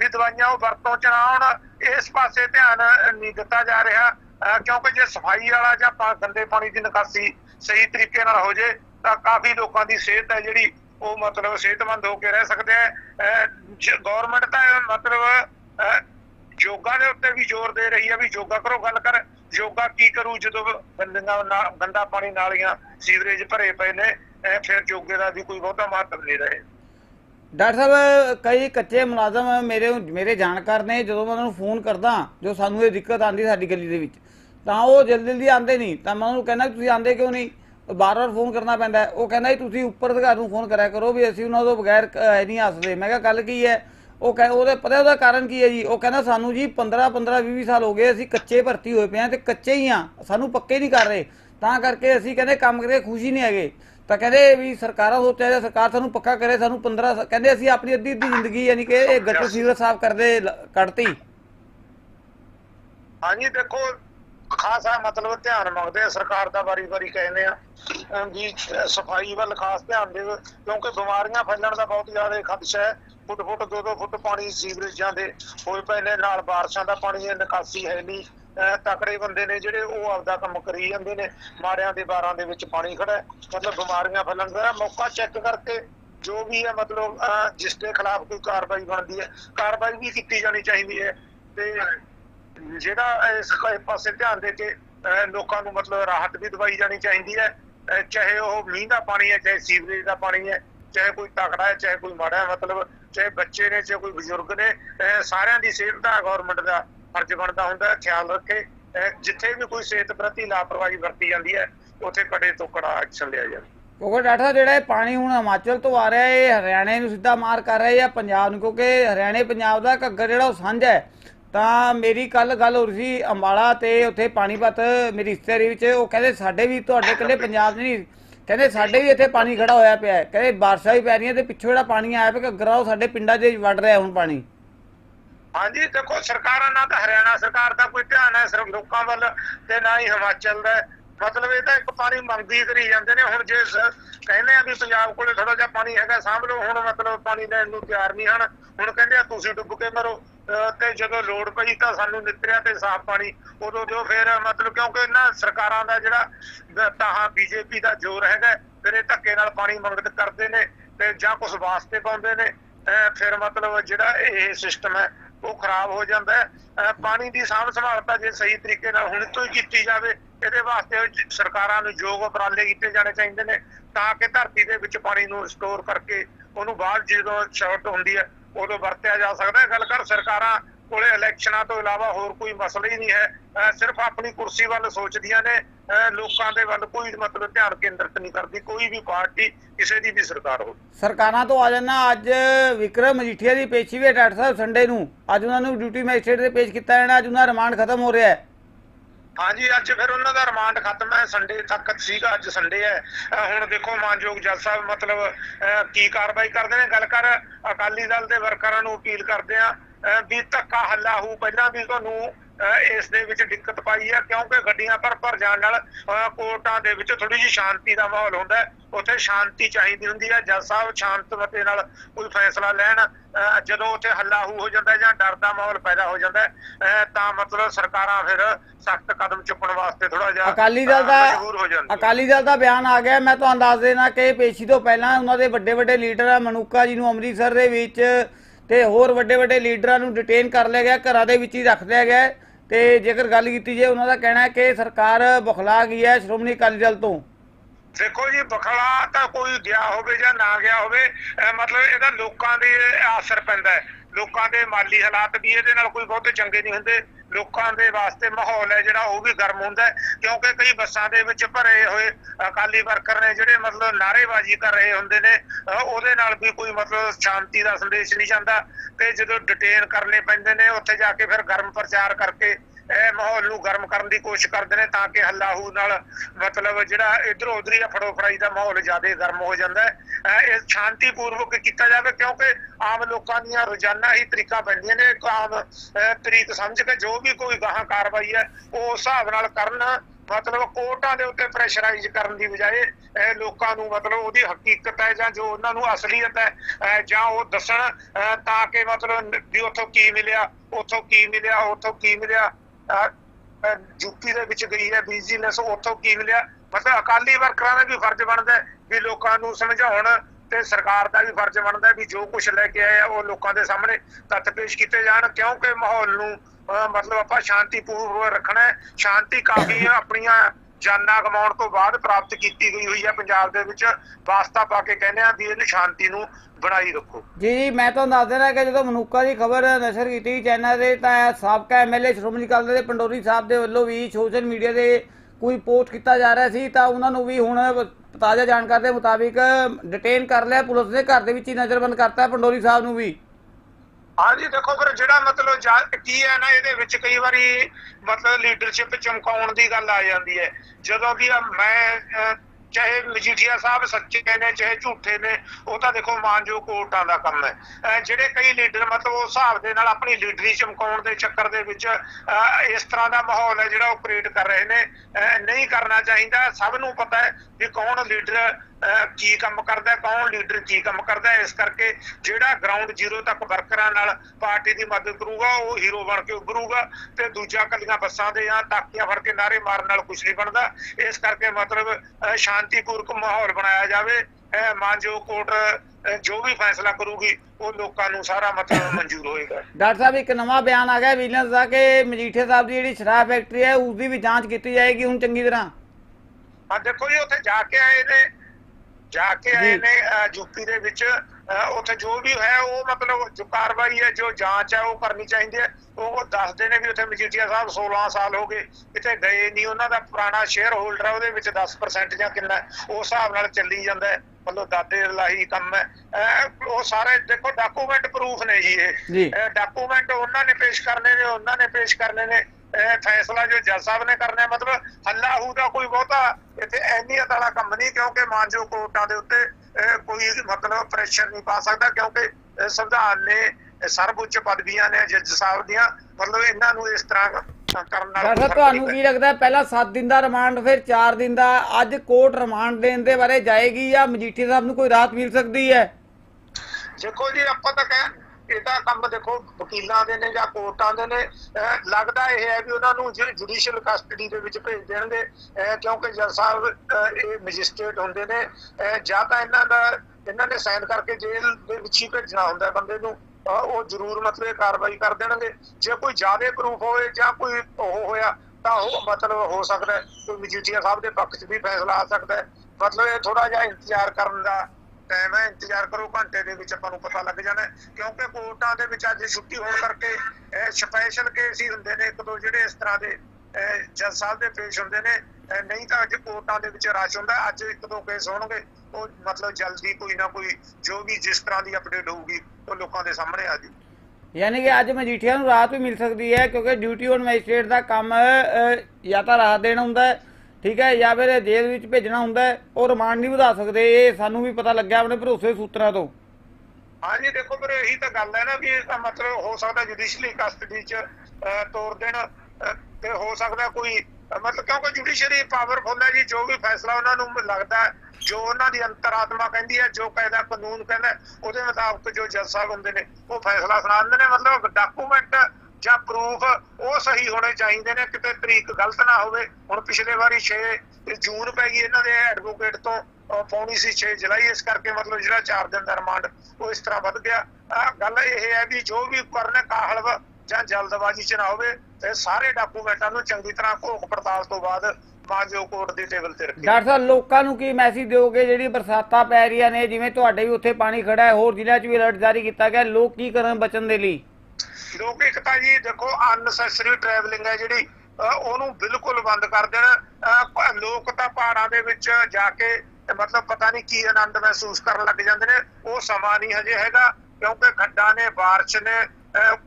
ਵੀ ਦਵਾਈਆਂ ਉਹ ਵਰਤੋਂ ਚ ਨਾ ਆਉਣ। ਇਸ ਪਾਸੇ ਧਿਆਨ ਨਹੀਂ ਦਿੱਤਾ ਜਾ ਰਿਹਾ ਕਿਉਂਕਿ ਜੇ ਸਫ਼ਾਈ ਵਾਲਾ ਜਾਂ ਗੰਦੇ ਪਾਣੀ ਦੀ ਨਿਕਾਸੀ ਸਹੀ ਤਰੀਕੇ ਨਾਲ ਹੋ ਜੇ ਤਾਂ ਕਾਫੀ ਲੋਕਾਂ ਦੀ ਸਿਹਤ ਹੈ ਜਿਹੜੀ ਉਹ ਮਤਲਬ ਸਿਹਤਮੰਦ ਹੋ ਕੇ ਰਹਿ ਸਕਦੇ ਆ। ਗਵਰਨਮੈਂਟ ਤਾਂ ਮਤਲਬ ਯੋਗਾ ਦੇ ਉੱਤੇ ਵੀ ਜ਼ੋਰ ਦੇ ਰਹੀ ਹੈ ਵੀ ਯੋਗਾ ਕਰੋ, ਗੱਲ ਕਰ। ਯੋਗਾ ਕੀ ਕਰੂ ਜਦੋਂ ਗੰਦੀਆਂ ਗੰਦਾ ਪਾਣੀ ਨਾਲੀਆਂ ਸੀਵਰੇਜ ਭਰੇ ਪਏ ਨੇ ਫਿਰ ਯੋਗੇ ਦਾ ਵੀ ਕੋਈ ਬਹੁਤਾ ਮਹੱਤਵ ਨਹੀਂ ਰਹੇ। ਡਾਕਟਰ ਸਾਹਿਬ, ਕਈ ਕੱਚੇ ਮੁਲਾਜ਼ਮ ਮੇਰੇ ਮੇਰੇ ਜਾਣਕਾਰ ਨੇ ਜਦੋਂ ਮੈਂ ਉਹਨਾਂ ਨੂੰ ਫੋਨ ਕਰਦਾ, ਜੋ ਸਾਨੂੰ ਇਹ ਦਿੱਕਤ ਆਂਦੀ ਸਾਡੀ ਗਲੀ ਦੇ ਵਿੱਚ, ਤਾਂ ਉਹ ਜਲਦੀ ਜਲਦੀ ਆਂਦੇ ਨਹੀਂ। ਤਾਂ ਮੈਂ ਉਹਨੂੰ ਕਹਿੰਦਾ, ਤੁਸੀਂ ਆਂਦੇ ਕਿਉਂ ਨਹੀਂ? ਬਾਰ-ਬਾਰ ਫੋਨ ਕਰਨਾ ਪੈਂਦਾ ਉਹ ਕਹਿੰਦਾ ਜੀ ਤੁਸੀਂ ਉੱਪਰ ਅਧਿਕਾਰ ਨੂੰ ਫੋਨ ਕਰਿਆ ਕਰੋ ਵੀ ਅਸੀਂ ਉਹਨਾਂ ਤੋਂ ਬਗੈਰ ਅਹ, ਨਹੀਂ ਹੱਸਦੇ ਮੈਂ ਕਿਹਾ ਗੱਲ ਕੀ ਹੈ? ਉਹ ਕਹੇ ਉਹਦੇ ਪਤਾ ਉਹਦਾ ਕਾਰਨ ਕੀ ਹੈ ਜੀ? ਉਹ ਕਹਿੰਦਾ ਸਾਨੂੰ ਜੀ 15 15 20 ਸਾਲ ਹੋ ਗਏ ਅਸੀਂ ਕੱਚੇ ਭਰਤੀ ਹੋਏ ਪਏ ਆ ਤੇ ਕੱਚੇ ਹੀ ਆ ਸਾਨੂੰ ਪੱਕੇ ਨਹੀਂ ਕਰ ਰਹੇ। ਤਾਂ ਕਰਕੇ ਅਸੀਂ ਕਹਿੰਦੇ ਕੰਮ ਕਰਕੇ ਖੁਸ਼ ਹੀ ਨਹੀਂ ਹੈਗੇ। ਤਾਂ ਕਹਿੰਦੇ ਵੀ ਸਰਕਾਰਾਂ ਸੋਚਿਆ ਜੇ ਸਰਕਾਰ ਸਾਨੂੰ ਪੱਕਾ ਕਰੇ ਸਾਨੂੰ 15 ਸਾ- ਕਹਿੰਦੇ ਅਸੀਂ ਆਪਣੀ ਅੱਧੀ ਅੱਧੀ ਜ਼ਿੰਦਗੀ ਯਾਨੀ ਕਿ ਇਹ ਗੱਟਰ ਸੀਵਰ ਸਾਫ਼ ਕਰਦੇ ਲ- ਕੱਢਤੀ। ਹਾਂਜੀ ਦੇਖੋ ਖਾਸਾ ਮਤਲਬ ਧਿਆਨ ਮੰਗਦੇ ਆ, ਸਰਕਾਰ ਦਾ ਵਾਰੀ-ਵਾਰੀ ਕਹਿੰਦੇ ਆ ਵੀ ਸਫ਼ਾਈ ਵੱਲ ਖਾਸ ਧਿਆਨ ਦਿਓ ਕਿਉਂਕਿ ਬਿਮਾਰੀਆਂ ਫੈਲਣ ਦਾ ਬਹੁਤ ਜ਼ਿਆਦਾ ਖਦਸ਼ਾ ਹੈ, ਫੁੱਟ ਫੁੱਟ, ਦੋ ਦੋ ਫੁੱਟ ਪਾਣੀ ਸੀਵਰੇਜਾਂ ਦੇ ਹੋਏ ਪਏ ਨੇ ਨਾਲ ਬਾਰਿਸ਼ਾਂ ਦਾ ਪਾਣੀ ਦੀ ਨਿਕਾਸੀ ਹੈ ਨਹੀਂ, ਅਹ ਤਕੜੇ ਬੰਦੇ ਨੇ ਜਿਹੜੇ ਉਹ ਆਪਦਾ ਕੰਮ ਕਰੀ ਜਾਂਦੇ ਨੇ, ਮਾੜਿਆਂ ਦੇ ਬਾਰਾਂ ਦੇ ਵਿੱਚ ਪਾਣੀ ਖੜਾ ਮਤਲਬ ਬਿਮਾਰੀਆਂ ਫੈਲਣ ਦਾ ਮੌਕਾ ਚੈੱਕ ਕਰਕੇ, ਜੋ ਵੀ ਹੈ ਮਤਲਬ, ਅਹ ਜਿਸ ਦੇ ਖਿਲਾਫ ਕੋਈ ਕਾਰਵਾਈ ਬਣਦੀ ਹੈ, ਕਾਰਵਾਈ ਵੀ ਕੀਤੀ ਜਾਣੀ ਚਾਹੀਦੀ ਹੈ, ਤੇ ਜਿਹੜਾ ਇਸ ਪਾਸੇ ਧਿਆਨ ਦੇ ਕੇ ਲੋਕਾਂ ਨੂੰ ਮਤਲਬ ਰਾਹਤ ਵੀ ਦਵਾਈ ਜਾਣੀ ਚਾਹੀਦੀ ਹੈ ਚਾਹੇ ਉਹ ਮੀਂਹ ਦਾ ਪਾਣੀ ਹੈ ਚਾਹੇ ਸੀਵਰੇਜ ਦਾ ਪਾਣੀ ਹੈ ਚਾਹੇ ਕੋਈ ਤਕੜਾ ਹੈ ਚਾਹੇ ਕੋਈ ਮਾੜਾ ਹੈ ਮਤਲਬ ਚਾਹੇ ਬੱਚੇ ਨੇ ਚਾਹੇ ਕੋਈ ਬਜ਼ੁਰਗ ਨੇ ਸਾਰਿਆਂ ਦੀ ਸਿਹਤ ਦਾ ਗਵਰਨਮੈਂਟ ਦਾ ਫਰਜ਼ ਬਣਦਾ ਹੁੰਦਾ ਖਿਆਲ ਰੱਖੇ ਜਿੱਥੇ ਵੀ ਕੋਈ ਸਿਹਤ ਪ੍ਰਤੀ ਲਾਪਰਵਾਹੀ ਵਰਤੀ ਜਾਂਦੀ ਹੈ ਉੱਥੇ ਕੜੇ ਤੋਂ ਕੜਾ ਐਕਸ਼ਨ ਲਿਆ ਜਾਵੇ। ਕਿਉਂਕਿ ਡਾਕਟਰ ਸਾਹਿਬ ਜਿਹੜਾ ਇਹ ਪਾਣੀ ਹੁਣ ਹਿਮਾਚਲ ਤੋਂ ਆ ਰਿਹਾ ਹੈ, ਇਹ ਹਰਿਆਣੇ ਨੂੰ ਸਿੱਧਾ ਮਾਰ ਕਰ ਰਿਹਾ ਹੈ ਜਾਂ ਪੰਜਾਬ ਨੂੰ ਕਿਉਂਕਿ ਹਰਿਆਣੇ ਪੰਜਾਬ ਦਾ ਘੱਗਰ ਜਿਹੜਾ ਉਹ ਸਾਂਝਾ ਹੈ ਤਾਂ ਮੇਰੀ ਕੱਲ ਗੱਲ ਹੋ ਰਹੀ ਸੀ, ਅੰਬਾਲਾ ਤੇ ਉੱਥੇ ਪਾਣੀਪਤ ਮੇਰੀ ਰਿਸ਼ਤੇਦਾਰੀ ਵਿੱਚ, ਉਹ ਕਹਿੰਦੇ ਸਾਡੇ ਵੀ ਤੁਹਾਡੇ ਇਕੱਲੇ ਪੰਜਾਬ ਨਹੀਂ, ਕਹਿੰਦੇ ਸਾਡੇ ਵੀ ਇੱਥੇ ਪਾਣੀ ਖੜਾ ਹੋਇਆ ਪਿਆ ਹੈ। ਕਹਿੰਦੇ ਬਾਰਿਸ਼ਾਂ ਵੀ ਪੈ ਰਹੀਆਂ ਤੇ ਪਿੱਛੋਂ ਜਿਹੜਾ ਪਾਣੀ ਆਇਆ ਪਿਆ ਘੱਗਰਾ ਸਾਡੇ ਪਿੰਡਾਂ 'ਚ ਵੜ ਰਿਹਾ ਹੁਣ ਪਾਣੀ। ਹਾਂਜੀ, ਦੇਖੋ ਸਰਕਾਰਾਂ ਨਾਲ ਤਾਂ ਹਰਿਆਣਾ ਸਰਕਾਰ ਦਾ ਕੋਈ ਧਿਆਨ ਹੈ, ਸਿਰਫ ਲੋਕਾਂ ਵੱਲ ਤੇ ਨਾ ਹੀ ਹਿਮਾਚਲ ਦਾ। ਮਤਲਬ ਇਹ ਤਾਂ ਇੱਕ ਪਾਣੀ ਮੰਗਦੀ ਕਰੀ ਜਾਂਦੇ ਨੇ, ਹੁਣ ਜੇ ਕਹਿੰਦੇ ਆ ਵੀ ਪੰਜਾਬ ਕੋਲੇ ਥੋੜਾ ਜਿਹਾ ਪਾਣੀ ਹੈਗਾ, ਸਾਂਭ ਲਓ, ਹੁਣ ਮਤਲਬ ਪਾਣੀ ਲੈਣ ਨੂੰ ਤਿਆਰ ਨਹੀਂ ਹਨ। ਹੁਣ ਕਹਿੰਦੇ ਆ, ਤੁਸੀਂ ਡੁੱਬ ਕੇ ਮਰੋ। ਤੇ ਜਦੋਂ ਲੋੜ ਪਈ ਤਾਂ ਸਾਨੂੰ ਨਿਤਰਿਆ ਤੇ ਸਾਫ਼ ਪਾਣੀ ਉਦੋਂ ਜੋ ਫਿਰ ਮਤਲਬ ਕਿਉਂਕਿ ਇਹਨਾਂ ਸਰਕਾਰਾਂ ਦਾ ਜਿਹੜਾ ਤਾਂ ਬੀਜੇਪੀ ਦਾ ਜ਼ੋਰ ਹੈਗਾ, ਫਿਰ ਇਹ ਧੱਕੇ ਨਾਲ ਪਾਣੀ ਮੰਗਤ ਕਰਦੇ ਨੇ ਤੇ ਜਾਂ ਕੁਝ ਵਾਸਤੇ ਪਾਉਂਦੇ ਨੇ ਫਿਰ ਮਤਲਬ ਜਿਹੜਾ ਇਹ ਸਿਸਟਮ ਹੈ, ਉਹ ਖਰਾਬ ਹੋ ਜਾਂਦਾ ਪਾਣੀ ਦੀ ਸਾਂਭ ਸੰਭਾਲ ਤਾਂ ਜੇ ਸਹੀ ਤਰੀਕੇ ਨਾਲ ਹੁਣ ਤੋਂ ਹੀ ਕੀਤੀ ਜਾਵੇ, ਇਹਦੇ ਵਾਸਤੇ ਸਰਕਾਰਾਂ ਨੂੰ ਯੋਗ ਉਪਰਾਲੇ ਕੀਤੇ ਜਾਣੇ ਚਾਹੀਦੇ ਨੇ, ਤਾਂ ਕਿ ਧਰਤੀ ਦੇ ਵਿੱਚ ਪਾਣੀ ਨੂੰ ਸਟੋਰ ਕਰਕੇ ਉਹਨੂੰ ਬਾਅਦ ਜਦੋਂ ਸ਼ਾਰਟ ਹੁੰਦੀ ਹੈ ਉਦੋਂ ਵਰਤਿਆ ਜਾ ਸਕਦਾ ਹੈ। ਗੱਲ ਕਰ, ਸਰਕਾਰਾਂ ਕੋਲੇ ਇਲੈਕਸ਼ਨਾਂ ਤੋਂ ਇਲਾਵਾ ਹੋਰ ਕੋਈ ਮਸਲਾ ਹੀ ਨਹੀਂ ਹੈ। ਸਿਰਫ ਆਪਣੀ ਕੁਰਸੀ ਵੱਲ ਸੋਚਦੀਆਂ ਨੇ। ਲੋਕਾਂ ਦੇ ਵੱਲ ਕੋਈ ਮਤਲਬ ਧਿਆਨ ਕੇਂਦਰਿਤ ਨਹੀਂ ਕਰਦੀ। ਕੋਈ ਵੀ ਪਾਰਟੀ ਕਿਸੇ ਦੀ ਵੀ ਸਰਕਾਰ ਹੋਵੇ। ਸਰਕਾਰਾਂ ਤੋਂ ਆ ਜਾਂਦਾ। ਅੱਜ ਵਿਕਰਮ ਮਜੀਠੀਆ ਦੀ ਪੇਸ਼ੀ ਵੀ ਡਾਕਟਰ ਸਾਹਿਬ ਸੰਡੇ ਨੂੰ। ਅੱਜ ਉਹਨਾਂ ਨੂੰ ਡਿਊਟੀ ਮੈਜਿਸਟ੍ਰੇਟ ਦੇ ਪੇਸ਼ ਕੀਤਾ ਜਾਣਾ। ਅੱਜ ਉਹਨਾਂ ਦਾ ਰਿਮਾਂਡ ਖਤਮ ਹੋ ਰਿਹਾ ਹੈ। ਹਾਂਜੀ, ਅੱਜ ਫਿਰ ਉਹਨਾਂ ਦਾ ਰਿਮਾਂਡ ਖਤਮ ਹੈ। ਸੰਡੇ ਤੱਕ ਸੀਗਾ, ਅੱਜ ਸੰਡੇ ਹੈ। ਹੁਣ ਦੇਖੋ, ਮਾਨਯੋਗ ਜੱਜ ਸਾਹਿਬ, ਮਤਲਬ, ਅਹ ਕੀ ਕਾਰਵਾਈ ਕਰਦੇ ਨੇ? ਗੱਲ ਕਰ, ਅਕਾਲੀ ਦਲ ਦੇ ਵਰਕਰਾਂ ਨੂੰ ਅਪੀਲ ਕਰਦੇ ਆ ਵੀ ਧੱਕਾ ਹੱਲਾ ਹੋ ਪਹਿਲਾਂ ਵੀ ਤੁਹਾਨੂੰ ਇਸ ਦੇ ਵਿੱਚ ਦਿੱਕਤ ਪਾਈ ਹੈ ਕਿਉਂਕਿ ਗੱਡੀਆਂ ਭਰ ਭਰ ਜਾਣ ਨਾਲ ਕੋਰਟਾਂ ਦੇ ਵਿੱਚ ਥੋੜੀ ਜਿਹੀ ਸ਼ਾਂਤੀ ਦਾ ਮਾਹੌਲ ਹੁੰਦਾ ਉੱਥੇ ਸ਼ਾਂਤੀ ਚਾਹੀਦੀ ਹੁੰਦੀ ਹੈ ਜੱਜ ਸਾਹਿਬ ਸ਼ਾਂਤ ਮਤੇ ਨਾਲ ਕੋਈ ਫੈਸਲਾ ਲੈਣ ਜਦੋਂ ਉੱਥੇ ਹੱਲਾ ਹੋ ਹੋ ਜਾਂਦਾ ਜਾਂ ਡਰ ਦਾ ਮਾਹੌਲ ਪੈਦਾ ਹੋ ਜਾਂਦਾ ਤਾਂ ਮਤਲਬ ਸਰਕਾਰਾਂ ਫਿਰ ਸਖਤ ਕਦਮ ਚੁੱਕਣ ਵਾਸਤੇ ਥੋੜਾ ਜਿਹਾ ਅਕਾਲੀ ਦਲ ਦਾ ਅਕਾਲੀ ਦਲ ਦਾ ਬਿਆਨ ਆ ਗਿਆ ਮੈਂ ਤੁਹਾਨੂੰ ਦੱਸ ਦੇਣਾ ਕਿ ਪੇਸ਼ੀ ਤੋਂ ਪਹਿਲਾਂ ਉਹਨਾਂ ਦੇ ਵੱਡੇ ਵੱਡੇ ਲੀਡਰ ਮਨੂਕਾ ਜੀ ਨੂੰ ਅੰਮ੍ਰਿਤਸਰ ਦੇ ਵਿੱਚ ਤੇ ਹੋਰ ਵੱਡੇ ਵੱਡੇ ਲੀਡਰਾਂ ਨੂੰ ਡਿਟੇਨ ਕਰ ਲਿਆ ਗਿਆ ਘਰਾਂ ਦੇ ਵਿੱਚ ਹੀ ਰੱਖ ਲਿਆ ਗਿਆ। ਤੇ ਜੇਕਰ ਗੱਲ ਕੀਤੀ ਜੇ ਉਹਨਾਂ ਦਾ ਕਹਿਣਾ ਹੈ ਕਿ ਸਰਕਾਰ ਬੁਖਲਾ ਗਈ ਹੈ ਸ਼੍ਰੋਮਣੀ ਅਕਾਲੀ ਦਲ ਤੋਂ। ਦੇਖੋ ਜੀ, ਬਖਲਾ ਤਾਂ ਕੋਈ ਗਿਆ ਹੋਵੇ ਜਾਂ ਨਾ ਗਿਆ ਹੋਵੇ ਮਤਲਬ ਇਹਦਾ ਲੋਕਾਂ ਦੇ ਅਸਰ ਪੈਂਦਾ ਹੈ। ਲੋਕਾਂ ਦੇ ਮਾਲੀ ਹਾਲਾਤ ਵੀ ਇਹਦੇ ਨਾਲ ਕੋਈ ਬਹੁਤੇ ਚੰਗੇ ਨਹੀਂ ਹੁੰਦੇ। ਲੋਕਾਂ ਦੇ ਵਾਸਤੇ ਮਾਹੌਲ ਹੈ ਜਿਹੜਾ ਉਹ ਵੀ ਗਰਮ ਹੁੰਦਾ ਕਿਉਂਕਿ ਕਈ ਬੱਸਾਂ ਦੇ ਵਿੱਚ ਭਰੇ ਹੋਏ ਅਕਾਲੀ ਵਰਕਰ ਨੇ ਜਿਹੜੇ ਮਤਲਬ ਨਾਅਰੇਬਾਜ਼ੀ ਕਰ ਰਹੇ ਹੁੰਦੇ ਨੇ ਉਹਦੇ ਨਾਲ ਵੀ ਕੋਈ ਮਤਲਬ ਸ਼ਾਂਤੀ ਦਾ ਸੰਦੇਸ਼ ਨਹੀਂ ਜਾਂਦਾ। ਤੇ ਜਦੋਂ ਡਿਟੇਨ ਕਰਨੇ ਪੈਂਦੇ ਨੇ, ਉੱਥੇ ਜਾ ਕੇ ਫਿਰ ਗਰਮ ਪ੍ਰਚਾਰ ਕਰਕੇ ਇਹ ਮਾਹੌਲ ਨੂੰ ਗਰਮ ਕਰਨ ਦੀ ਕੋਸ਼ਿਸ਼ ਕਰਦੇ ਨੇ ਤਾਂ ਕਿ ਹੱਲਾਹੂ ਨਾਲ ਮਤਲਬ ਜਿਹੜਾ ਇਧਰ ਉਧਰ ਹੀ ਫੜੋ ਫੜਾਈ ਦਾ ਮਾਹੌਲ ਜ਼ਿਆਦਾ ਗਰਮ ਹੋ ਜਾਂਦਾ ਹੈ। ਇਹ ਸ਼ਾਂਤੀਪੂਰਵਕ ਕੀਤਾ ਜਾਵੇ ਕਿਉਂਕਿ ਆਮ ਲੋਕਾਂ ਦੀਆਂ ਰੋਜ਼ਾਨਾ ਹੀ ਤਰੀਕਾਂ ਪੈਂਦੀਆਂ ਨੇ। ਆਮ ਤਰੀਕ ਸਮਝ ਕੇ ਜੋ ਵੀ ਕੋਈ ਗਾਹਾਂ ਕਾਰਵਾਈ ਹੈ, ਉਹ ਉਸ ਹਿਸਾਬ ਨਾਲ ਕਰਨ, ਮਤਲਬ ਕੋਰਟਾਂ ਦੇ ਉੱਤੇ ਪ੍ਰੈਸ਼ਰਾਈਜ਼ ਕਰਨ ਦੀ ਬਜਾਏ ਇਹ ਲੋਕਾਂ ਨੂੰ ਮਤਲਬ ਉਹਦੀ ਹਕੀਕਤ ਹੈ ਜਾਂ ਜੋ ਉਹਨਾਂ ਨੂੰ ਅਸਲੀਅਤ ਹੈ ਜਾਂ ਉਹ ਦੱਸਣ ਤਾਂ ਕਿ ਮਤਲਬ ਵੀ ਉੱਥੋਂ ਕੀ ਮਿਲਿਆ, ਉੱਥੋਂ ਕੀ ਮਿਲਿਆ, ਉੱਥੋਂ ਕੀ ਮਿਲਿਆ। ਯੂਪੀ ਦੇ ਵਿੱਚ ਗਈ ਹੈ, ਬਿਜ਼ਨਸ ਉੱਥੋਂ ਕੀ ਮਿਲਿਆ? ਮਤਲਬ ਅਕਾਲੀ ਵਰਕਰਾਂ ਦਾ ਵੀ ਫਰਜ਼ ਬਣਦਾ ਵੀ ਲੋਕਾਂ ਨੂੰ ਸਮਝਾਉਣ ਤੇ ਸਰਕਾਰ ਦਾ ਵੀ ਫਰਜ਼ ਬਣਦਾ ਵੀ ਜੋ ਕੁਝ ਲੈ ਕੇ ਆਏ ਆ, ਉਹ ਲੋਕਾਂ ਦੇ ਸਾਹਮਣੇ ਤੱਥ ਪੇਸ਼ ਕੀਤੇ ਜਾਣ, ਕਿਉਂਕਿ ਮਾਹੌਲ ਨੂੰ ਮਤਲਬ ਆਪਾਂ ਸ਼ਾਂਤੀਪੂਰਵਕ ਰੱਖਣਾ ਹੈ, ਸ਼ਾਂਤੀ ਕਾਫੀ ਆਪਣੀਆਂ ਜਾਨਾਂ ਕਮਾਉਣ ਤੋਂ ਬਾਅਦ ਪ੍ਰਾਪਤ ਕੀਤੀ ਗਈ ਹੋਈ ਹੈ। ਪੰਜਾਬ ਦੇ ਵਿੱਚ ਵਾਸਤਾ ਪਾ ਕੇ ਕਹਿੰਦੇ ਆ ਵੀ ਇਹਨੂੰ ਸ਼ਾਂਤੀ ਨੂੰ ਬਣਾਈ ਰੱਖੋ। ਜੀ ਜੀ, ਮੈਂ ਤੁਹਾਨੂੰ ਦੱਸ ਦੇਣਾ ਕਿ ਜਦੋਂ ਮਨੂਕਾ ਦੀ ਖਬਰ ਨਸ਼ਰ ਕੀਤੀ ਚੈਨਲ ਦੇ ਤਾਂ ਸਾਬਕਾ ਐਮਐਲਏ ਸ਼੍ਰੋਮਣੀ ਅਕਾਲੀ ਦੇ ਪੰਡੋਰੀ ਸਾਹਿਬ ਦੇ ਵੱਲੋਂ ਵੀ ਸੋਸ਼ਲ ਮੀਡੀਆ ਤੇ ਕੋਈ ਪੋਸਟ ਕੀਤਾ ਜਾ ਰਿਹਾ ਸੀ। ਤਾਂ ਉਹਨਾਂ ਨੂੰ ਵੀ ਹੁਣ ਤਾਜ਼ਾ ਜਾਣਕਾਰੀ ਦੇ ਮੁਤਾਬਿਕ ਡਿਟੇਨ ਕਰ ਲਿਆ। ਪੁਲਿਸ ਦੇ ਘਰ ਦੇ ਵਿੱਚ ਹੀ ਨਜ਼ਰਬੰਦ ਕਰਤਾ ਪੰਡੋਰੀ ਸਾਹਿਬ ਨੂੰ ਵੀ। ਹਾਂਜੀ ਦੇਖੋ ਫਿਰ ਜਿਹੜਾ ਮਤਲਬ ਜਾ- ਕੀ ਹੈ ਨਾ ਇਹਦੇ ਵਿੱਚ ਕਈ ਵਾਰੀ ਮਤਲਬ ਲੀਡਰਸ਼ਿਪ ਚਮਕਾਉਣ ਦੀ ਗੱਲ ਆ ਜਾਂਦੀ ਹੈ। ਜਦੋਂ ਵੀ ਆ ਮੈਂ ਅਹ, ਚਾਹੇ ਮਜੀਠੀਆ ਸਾਹਿਬ ਸੱਚੇ ਨੇ ਚਾਹੇ ਝੂਠੇ ਨੇ ਉਹ ਤਾਂ ਦੇਖੋ ਮਾਨਜੋ ਕੋਰਟਾਂ ਦਾ ਕੰਮ ਹੈ। ਅਹ, ਜਿਹੜੇ ਕਈ ਲੀਡਰ ਮਤਲਬ ਉਸ ਹਿਸਾਬ ਦੇ ਨਾਲ ਆਪਣੀ ਲੀਡਰੀ ਚਮਕਾਉਣ ਦੇ ਚੱਕਰ ਦੇ ਵਿੱਚ ਅਹ, ਇਸ ਤਰ੍ਹਾਂ ਦਾ ਮਾਹੌਲ ਹੈ ਜਿਹੜਾ ਉਹ ਕ੍ਰੀਏਟ ਕਰ ਰਹੇ ਨੇ। ਅਹ, ਨਹੀਂ ਕਰਨਾ ਚਾਹੀਦਾ। ਸਭ ਨੂੰ ਪਤਾ ਹੈ ਵੀ ਕੌਣ ਲੀਡਰ ਕੀ ਕੰਮ ਕਰਦਾ ਹੈ, ਕੌਣ ਲੀਡਰ ਕੀ ਕੰਮ ਕਰਦਾ ਹੈ। ਇਸ ਕਰਕੇ ਜਿਹੜਾ ਗਰਾਊਂਡ ਜ਼ੀਰੋ ਤੱਕ ਵਰਕਰਾਂ ਨਾਲ ਪਾਰਟੀ ਦੀ ਮਦਦ ਕਰੂਗਾ ਉਹ ਹੀਰੋ ਬਣ ਕੇ ਉੱਭਰੂਗਾ ਤੇ ਦੂਜਾ ਕੱਲੀਆਂ ਬੱਸਾਂ ਦੇ ਜਾਂ ਤਾਕੀਆਂ ਫੜ ਕੇ ਨਾਰੇ ਮਾਰਨ ਨਾਲ ਕੁਝ ਨਹੀਂ ਬਣਦਾ। ਇਸ ਕਰਕੇ ਮਤਲਬ ਸ਼ਾਂਤੀਪੂਰਕ ਮਾਹੌਲ ਬਣਾਇਆ ਜਾਵੇ। ਮਾਨਜੋ ਅਹ ਜੋ ਵੀ ਫੈਸਲਾ ਕਰੂਗੀ ਉਹ ਲੋਕਾਂ ਨੂੰ ਸਾਰਾ ਮਤਲਬ ਮਨਜ਼ੂਰ ਹੋਏਗਾ। ਡਾਕਟਰ ਸਾਹਿਬ ਇੱਕ ਨਵਾਂ ਬਿਆਨ ਆ ਗਿਆ ਵਿਜੀਲੈਂਸ ਦਾ ਕਿ ਮਜੀਠੇ ਸਾਹਿਬ ਦੀ ਜਿਹੜੀ ਸ਼ਰਾਬ ਫੈਕਟਰੀ ਹੈ ਉਸ ਦੀ ਵੀ ਜਾਂਚ ਕੀਤੀ ਜਾਏਗੀ ਹੁਣ ਚੰਗੀ ਤਰ੍ਹਾਂ? ਆ ਦੇਖੋ ਜੀ ਉੱਥੇ ਜਾ ਕੇ ਆਏ ਨੇ। ਜਾ ਕੇ ਆਏ। ਨੇ ਯੂਪੀ ਦੇ ਵਿੱਚ। ਉੱਥੇ ਜੋ ਵੀ ਹੈ ਉਹ ਮਤਲਬ ਜੋ ਕਾਰਵਾਈ ਹੈ ਜੋ ਜਾਂਚ ਹੈ ਉਹ ਕਰਨੀ ਚਾਹੀਦੀ ਹੈ। ਉਹ ਦੱਸਦੇ ਨੇ ਵੀ ਉੱਥੇ ਮਜੀਠੀਆ ਸਾਹਿਬ 16 ਸਾਲ ਹੋ ਗਏ ਕਿਤੇ ਗਏ ਨਹੀਂ ਉਹਨਾਂ ਦਾ ਪੁਰਾਣਾ ਸ਼ੇਅਰ ਹੋਲਡਰ ਹੈ ਉਹਦੇ ਵਿੱਚ 10% ਜਾਂ ਕਿੰਨਾ ਹੈ, ਉਸ ਹਿਸਾਬ ਨਾਲ ਚੱਲੀ ਜਾਂਦਾ ਹੈ। ਮਤਲਬ ਦਾਦੇ ਲਾਹੀ ਕੰਮ ਹੈ। ਉਹ ਸਾਰੇ ਦੇਖੋ ਡਾਕੂਮੈਂਟ ਪ੍ਰੂਫ ਨੇ ਜੀ। ਇਹ। ਡਾਕੂਮੈਂਟ ਉਹਨਾਂ ਨੇ ਪੇਸ਼ ਕਰਨੇ ਨੇ ਉਹਨਾਂ ਨੇ ਪੇਸ਼ ਕਰਨੇ ਨੇ। ਇਹ ਫੈਸਲਾ ਜੋ ਜੱਜ ਸਾਹਿਬ ਨੇ ਕਰਨਾ ਹੈ, ਮਤਲਬ ਹੱਲਾਹੂ ਦਾ ਕੋਈ ਬਹੁਤਾ ਇੱਥੇ ਅਹਿਮੀਅਤ ਵਾਲਾ ਕੰਮ ਨਹੀਂ ਕਿਉਂਕਿ ਮਾਨਜੋ ਕੋਰਟਾਂ ਦੇ ਉੱਤੇ ਕੋਈ ਮਤਲਬ ਪ੍ਰੈਸ਼ਰ ਨਹੀਂ ਪਾ ਸਕਦਾ ਕਿਉਂਕਿ ਸੰਵਿਧਾਨ ਨੇ ਸਰਵਉੱਚ ਪਦਵੀਆਂ ਨੇ ਜੱਜ ਸਾਹਿਬ ਦੀਆਂ ਮਤਲਬ ਇਹਨਾਂ ਨੂੰ ਇਸ ਤਰ੍ਹਾਂ ਕਰਨ ਨਾਲ ਡਾਕਟਰ ਤੁਹਾਨੂੰ ਕੀ ਲੱਗਦਾ ਹੈ ਪਹਿਲਾਂ 7 ਦਿਨ ਦਾ ਰਿਮਾਂਡ ਫਿਰ 4 ਦਿਨ ਦਾ ਅੱਜ ਕੋਰਟ ਰਿਮਾਂਡ ਦੇਣ ਦੇ ਬਾਰੇ ਜਾਏਗੀ ਜਾਂ ਮਜੀਠੀ ਸਾਹਿਬ ਨੂੰ ਕੋਈ ਰਾਹਤ ਮਿਲ ਸਕਦੀ ਹੈ? ਦੇਖੋ ਜੀ ਆਪਾਂ ਤਾਂ ਕਹਿ ਇਹਦਾ ਕੰਮ ਦੇਖੋ, ਵਕੀਲਾਂ ਦੇ ਨੇ ਜਾਂ ਕੋਰਟਾਂ ਦੇ ਨੇ ਲੱਗਦਾ ਇਹ ਹੈ ਵੀ ਉਹਨਾਂ ਨੂੰ ਜਿਹੜੀ ਜੁਡੀਸ਼ੀਅਲ ਕਸਟਡੀ ਦੇ ਵਿੱਚ ਭੇਜ ਦੇਣਗੇ ਕਿਉਂਕਿ ਜੱਜ ਸਾਹਿਬ ਇਹ ਮੈਜਿਸਟ੍ਰੇਟ ਹੁੰਦੇ ਨੇ ਜਾਂ ਤਾਂ ਇਹਨਾਂ ਦਾ, ਇਹਨਾਂ ਨੇ ਸਾਈਨ ਕਰਕੇ ਜੇਲ੍ਹ ਦੇ ਵਿੱਚ ਹੀ ਭੇਜਣਾ ਹੁੰਦਾ ਬੰਦੇ ਨੂੰ ਉਹ ਜ਼ਰੂਰ ਮਤਲਬ ਕਾਰਵਾਈ ਕਰ ਦੇਣਗੇ। ਜੇ ਕੋਈ ਜ਼ਿਆਦਾ ਪ੍ਰੂਫ ਹੋਵੇ ਜਾਂ ਕੋਈ ਉਹ ਹੋਇਆ, ਤਾਂ ਉਹ ਮਤਲਬ ਹੋ ਸਕਦਾ ਕੋਈ ਮਜੀਠੀਆ ਸਾਹਿਬ ਦੇ ਪੱਖ 'ਚ ਵੀ ਫੈਸਲਾ ਆ ਸਕਦਾ ਮਤਲਬ ਇਹ ਥੋੜਾ ਜਿਹਾ ਇੰਤਜ਼ਾਰ ਕਰਨ ਦਾ ਟਾਈਮ ਹੈ ਇੰਤਜ਼ਾਰ ਕਰੋ ਘੰਟੇ ਦੇ ਵਿੱਚ ਆਪਾਂ ਨੂੰ ਪਤਾ ਲੱਗ ਜਾਣਾ ਕਿਉਂਕਿ ਕੋਰਟਾਂ ਦੇ ਵਿੱਚ ਅੱਜ ਛੁੱਟੀ ਹੋਣ ਕਰਕੇ ਸਪੈਸ਼ਲ ਕੇਸ ਹੀ ਹੁੰਦੇ ਨੇ ਇੱਕ ਦੋ ਜਿਹੜੇ ਇਸ ਤਰ੍ਹਾਂ ਦੇ ਜੱਜ ਸਾਹਿਬ ਦੇ ਪੇਸ਼ ਹੁੰਦੇ ਨੇ ਨਹੀਂ ਤਾਂ ਅੱਜ ਕੋਰਟਾਂ ਦੇ ਵਿੱਚ ਰਸ਼ ਹੁੰਦਾ ਅੱਜ ਇੱਕ ਦੋ ਕੇਸ ਹੋਣਗੇ ਉਹ ਮਤਲਬ ਜਲਦੀ ਕੋਈ ਨਾ ਕੋਈ ਜੋ ਵੀ ਜਿਸ ਤਰ੍ਹਾਂ ਦੀ ਅਪਡੇਟ ਹੋਊਗੀ ਉਹ ਲੋਕਾਂ ਦੇ ਸਾਹਮਣੇ ਆ ਜੂ। ਯਾਨੀ ਕਿ ਅੱਜ ਮਜੀਠੀਆ ਨੂੰ ਰਾਹਤ ਵੀ ਮਿਲ ਸਕਦੀ ਹੈ ਕਿਉਂਕਿ ਡਿਊਟੀ ਔਨ ਮੈਜਿਸਟ੍ਰੇਟ ਦਾ ਕੰਮ ਅਹ, ਜਾਂ ਤਾਂ ਰਾਤ ਦੇਣ ਹੁੰਦਾ ਹੈ ਠੀਕ ਹੈ ਜਾਂ ਫਿਰ ਜੇਲ੍ਹ ਵਿੱਚ ਭੇਜਣਾ ਹੁੰਦਾ ਹੈ ਉਹ ਰਿਮਾਂਡ ਨਹੀਂ ਵਧਾ ਸਕਦੇ ਇਹ ਸਾਨੂੰ ਵੀ ਪਤਾ ਲੱਗਿਆ ਆਪਣੇ ਭਰੋਸੇ ਸੂਤਰਾਂ ਤੋਂ। ਹਾਂਜੀ ਦੇਖੋ ਫਿਰ ਇਹੀ ਤਾਂ ਗੱਲ ਹੈ ਨਾ ਵੀ ਇਹਦਾ ਮਤਲਬ ਹੋ ਸਕਦਾ ਜੁਡੀਸ਼ੀਅਲੀ ਕਸਟਡੀ ਚ ਤੋਰ ਦੇਣ ਤੇ ਹੋ ਸਕਦਾ ਕੋਈ ਮਤਲਬ ਕਿਉਂਕਿ ਜੁਡੀਸ਼ਰੀ ਪਾਵਰਫੁਲ ਹੈ ਜੀ ਜੋ ਵੀ ਫੈਸਲਾ ਉਹਨਾਂ ਨੂੰ ਲੱਗਦਾ ਜੋ ਉਹਨਾਂ ਦੀ ਅੰਤਰਾਤਮਾ ਕਹਿੰਦੀ ਹੈ ਜੋ ਕਾਇਦਾ ਕਾਨੂੰਨ ਕਹਿੰਦਾ ਹੈ, ਉਹਦੇ ਮੁਤਾਬਕ ਜੋ ਜੱਜ ਸਾਹਿਬ ਹੁੰਦੇ ਨੇ ਉਹ ਫੈਸਲਾ ਸੁਣਾ ਨੇ ਮਤਲਬ ਡਾਕੂਮੈਂਟ ਜਾਂ ਪ੍ਰੂਫ ਉਹ ਸਹੀ ਹੋਣੇ ਚਾਹੀਦੇ ਨੇ, ਕਿਤੇ ਤਰੀਕ ਗਲਤ ਨਾ ਹੋਵੇ। ਹੁਣ ਪਿਛਲੇ ਵਾਰੀ 6 ਜੂਨ ਪੈ ਗਈ ਇਹਨਾਂ ਦੇ ਐਡਵੋਕੇਟ ਤੋਂ ਪੌਣੀ ਸੀ 6 ਜੁਲਾਈ, ਇਸ ਕਰਕੇ ਮਤਲਬ ਜਿਹੜਾ 4 ਦਿਨ ਦਾ ਰਿਮਾਂਡ ਉਹ ਇਸ ਤਰ੍ਹਾਂ ਵੱਧ ਗਿਆ। ਆਹ ਗੱਲ ਇਹ ਹੈ ਵੀ ਜੋ ਵੀ ਕਰਨਾ ਕਾਹਲ ਜਾਂ ਜਲਦਬਾਜ਼ੀ ਚ ਨਾ ਹੋਵੇ, ਤੇ ਸਾਰੇ ਡਾਕੂਮੈਂਟਾਂ ਨੂੰ ਚੰਗੀ ਤਰ੍ਹਾਂ ਘੋਖ ਪੜਤਾਲ ਤੋਂ ਬਾਅਦ ਮਾਜੋ ਕੋਰਟ ਦੀ ਟੇਬਲ ਤੇ ਰੱਖੀ। ਡਾਕਟਰ ਸਾਹਿਬ, ਲੋਕਾਂ ਨੂੰ ਕੀ ਮੈਸੇਜ ਦਿਓਗੇ? ਜਿਹੜੀ ਬਰਸਾਤਾਂ ਪੈ ਰਹੀਆਂ ਨੇ, ਜਿਵੇਂ ਤੁਹਾਡੇ ਵੀ ਉੱਥੇ ਪਾਣੀ ਖੜਾ ਹੈ, ਹੋਰ ਜ਼ਿਲ੍ਹਿਆਂ 'ਚ ਵੀ ਅਲਰਟ ਜਾਰੀ ਕੀਤਾ ਗਿਆ, ਲੋਕ ਕੀ ਕਰਨ ਬਚਣ ਦੇ ਲਈ? ਲੋਕ ਇੱਕ ਤਾਂ ਜੀ ਦੇਖੋ ਅਨਸੈਸਰੀ ਟਰੈਵਲਿੰਗ ਹੈ ਜਿਹੜੀ ਉਹਨੂੰ ਬਿਲਕੁਲ ਬੰਦ ਕਰ ਦੇਣ। ਅਹ ਲੋਕ ਤਾਂ ਪਹਾੜਾਂ ਦੇ ਵਿੱਚ ਜਾ ਕੇ ਮਤਲਬ ਪਤਾ ਨਹੀਂ ਕੀ ਆਨੰਦ ਮਹਿਸੂਸ ਕਰਨ ਲੱਗ ਜਾਂਦੇ ਨੇ। ਉਹ ਸਮਾਂ ਨਹੀਂ ਹਜੇ ਹੈਗਾ, ਕਿਉਂਕਿ ਖੱਡਾਂ ਨੇ, ਬਾਰਿਸ਼ ਨੇ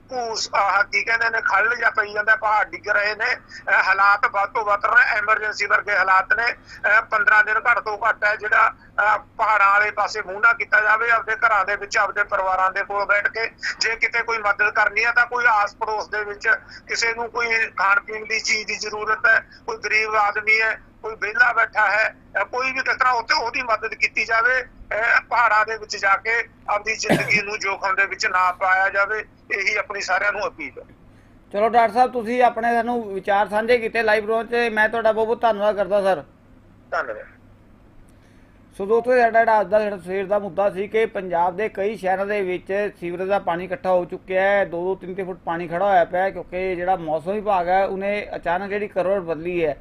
ਭੂਸ ਆਹ ਕੀ ਕਹਿੰਦੇ ਨੇ ਖੱਲ ਜਾਂ ਪਈ ਜਾਂਦਾ, ਪਹਾੜ ਡਿੱਗ ਰਹੇ ਨੇ। ਹਾਲਾਤ ਵੱਧ ਤੋਂ ਵੱਧ ਰਹੇ ਐਮਰਜੈਂਸੀ ਵਰਗੇ ਹਾਲਾਤ ਨੇ। ਅਹ 15 ਦਿਨ ਘੱਟ ਤੋਂ ਘੱਟ ਹੈ ਜਿਹੜਾ, ਅਹ ਪਹਾੜਾਂ ਵਾਲੇ ਪਾਸੇ ਮੂੰਹ ਨਾ ਕੀਤਾ ਜਾਵੇ, ਆਪਦੇ ਘਰਾਂ ਦੇ ਵਿੱਚ, ਆਪਦੇ ਪਰਿਵਾਰਾਂ ਦੇ ਕੋਲ ਬੈਠ ਕੇ। ਜੇ ਕਿਤੇ ਕੋਈ ਮਦਦ ਕਰਨੀ ਹੈ ਤਾਂ ਕੋਈ ਆਸ ਪੜੋਸ ਦੇ ਵਿੱਚ ਕਿਸੇ ਨੂੰ ਕੋਈ ਖਾਣ ਪੀਣ ਦੀ ਚੀਜ਼ ਦੀ ਜ਼ਰੂਰਤ ਹੈ, ਕੋਈ ਗਰੀਬ ਆਦਮੀ ਹੈ ਕੋਈ ਵਿਹਲਾ ਬੈਠਾ ਹੈ ਕੋਈ ਵੀ ਕਿਸ ਤਰ੍ਹਾਂ ਉੱਥੇ ਉਹਦੀ ਮਦਦ ਕੀਤੀ ਜਾਵੇ ਪਹਾੜਾਂ ਦੇ ਵਿੱਚ ਜਾ ਕੇ ਆਪਦੀ ਜ਼ਿੰਦਗੀ ਨੂੰ ਜੋਖਮ ਦੇ ਵਿੱਚ ਨਾ ਪਾਇਆ ਜਾਵੇ ਇਹੀ ਆਪਣੀ ਸਾਰਿਆਂ ਨੂੰ ਅਪੀਲ ਹੈ। ਚਲੋ ਡਾਕਟਰ ਸਾਹਿਬ ਤੁਸੀਂ ਆਪਣੇ ਸਾਨੂੰ ਵਿਚਾਰ ਸਾਂਝੇ ਕੀਤੇ ਲਾਈਵ ਰੋਡ 'ਤੇ ਮੈਂ ਤੁਹਾਡਾ ਬਹੁਤ ਬਹੁਤ ਧੰਨਵਾਦ ਕਰਦਾ ਸਰ। ਧੰਨਵਾਦ। ਸੋ ਦੋਸਤੋ ਸਾਡਾ ਜਿਹੜਾ ਅੱਜ ਦਾ ਜਿਹੜਾ ਸਵੇਰ ਦਾ ਮੁੱਦਾ ਸੀ ਕਿ ਪੰਜਾਬ ਦੇ ਕਈ ਸ਼ਹਿਰਾਂ ਦੇ ਵਿੱਚ ਸੀਵਰੇਜ ਦਾ ਪਾਣੀ ਇਕੱਠਾ ਹੋ ਚੁੱਕਿਆ ਹੈ 2-2 3-3 ਫੁੱਟ ਪਾਣੀ ਖੜਾ ਹੋਇਆ ਪਿਆ ਕਿਉਂਕਿ ਜਿਹੜਾ ਮੌਸਮ ਵਿਭਾਗ ਹੈ ਉਹਨੇ ਅਚਾਨਕ ਜਿਹੜੀ ਕਰਵਟ ਬਦਲੀ ਹੈ